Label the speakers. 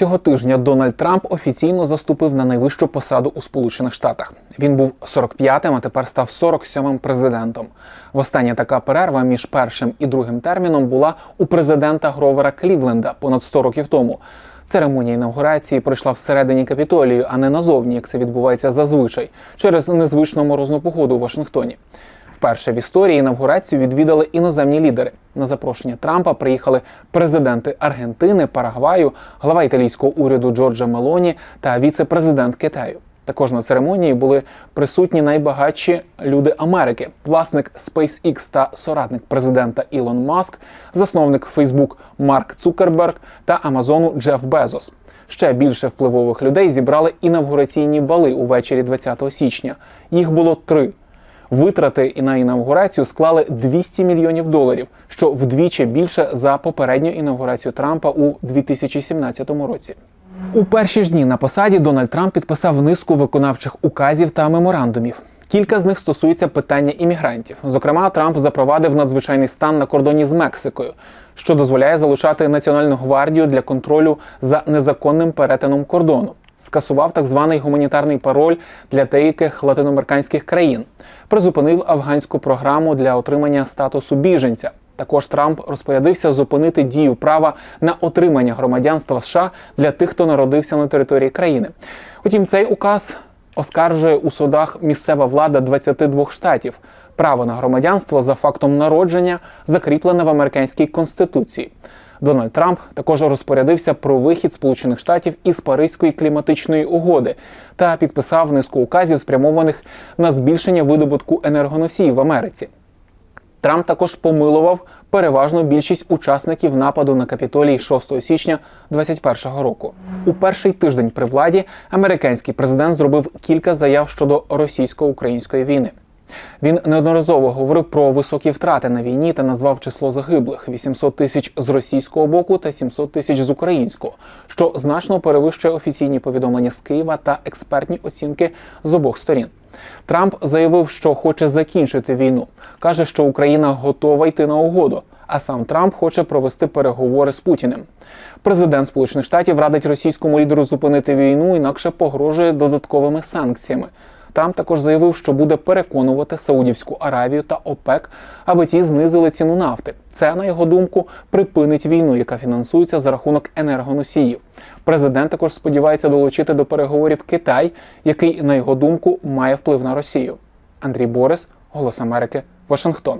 Speaker 1: Цього тижня Дональд Трамп офіційно заступив на найвищу посаду у Сполучених Штатах. Він був 45-м, а тепер став 47-м президентом. Востаннє така перерва між першим і другим терміном була у президента Гровера Клівленда понад 100 років тому. Церемонія інавгурації пройшла всередині капітолію, а не назовні, як це відбувається зазвичай, через незвичну морозну погоду у Вашингтоні. Вперше в історії інавгурацію відвідали іноземні лідери. На запрошення Трампа приїхали президенти Аргентини, Парагваю, глава італійського уряду Джорджа Мелоні та віце-президент Китаю. Також на церемонії були присутні найбагатші люди Америки: власник SpaceX та соратник президента Ілон Маск, засновник Facebook Марк Цукерберг та Амазону Джеф Безос. Ще більше впливових людей зібрали інавгураційні бали увечері 20 січня. Їх було три. Витрати і на інавгурацію склали 200 мільйонів доларів, що вдвічі більше за попередню інавгурацію Трампа у 2017 році. У перші ж дні на посаді Дональд Трамп підписав низку виконавчих указів та меморандумів. Кілька з них стосуються питання іммігрантів. Зокрема, Трамп запровадив надзвичайний стан на кордоні з Мексикою, що дозволяє залучати Національну гвардію для контролю за незаконним перетином кордону. Скасував так званий гуманітарний пароль для деяких латиноамериканських країн, призупинив афганську програму для отримання статусу біженця. Також Трамп розпорядився зупинити дію права на отримання громадянства США для тих, хто народився на території країни. Утім, цей указ оскаржує у судах місцева влада 22 штатів. Право на громадянство за фактом народження закріплене в американській конституції. Дональд Трамп також розпорядився про вихід Сполучених Штатів із Паризької кліматичної угоди та підписав низку указів, спрямованих на збільшення видобутку енергоносіїв в Америці. Трамп також помилував переважну більшість учасників нападу на капітолій 6 січня 2021 року. У перший тиждень при владі американський президент зробив кілька заяв щодо російсько-української війни. Він неодноразово говорив про високі втрати на війні та назвав число загиблих 800 тисяч з російського боку та 700 тисяч з українського, що значно перевищує офіційні повідомлення з Києва та експертні оцінки з обох сторін. Трамп заявив, що хоче закінчити війну. каже, що Україна готова йти на угоду. А сам Трамп хоче провести переговори з Путіним. Президент Сполучених Штатів радить російському лідеру зупинити війну, інакше погрожує додатковими санкціями. Трамп також заявив, що буде переконувати Саудівську Аравію та ОПЕК, аби ті знизили ціну нафти. Це, на його думку, припинить війну, яка фінансується за рахунок енергоносіїв. Президент також сподівається долучити до переговорів Китай, який, на його думку, має вплив на Росію. Андрій Борис, Голос Америки, Вашингтон.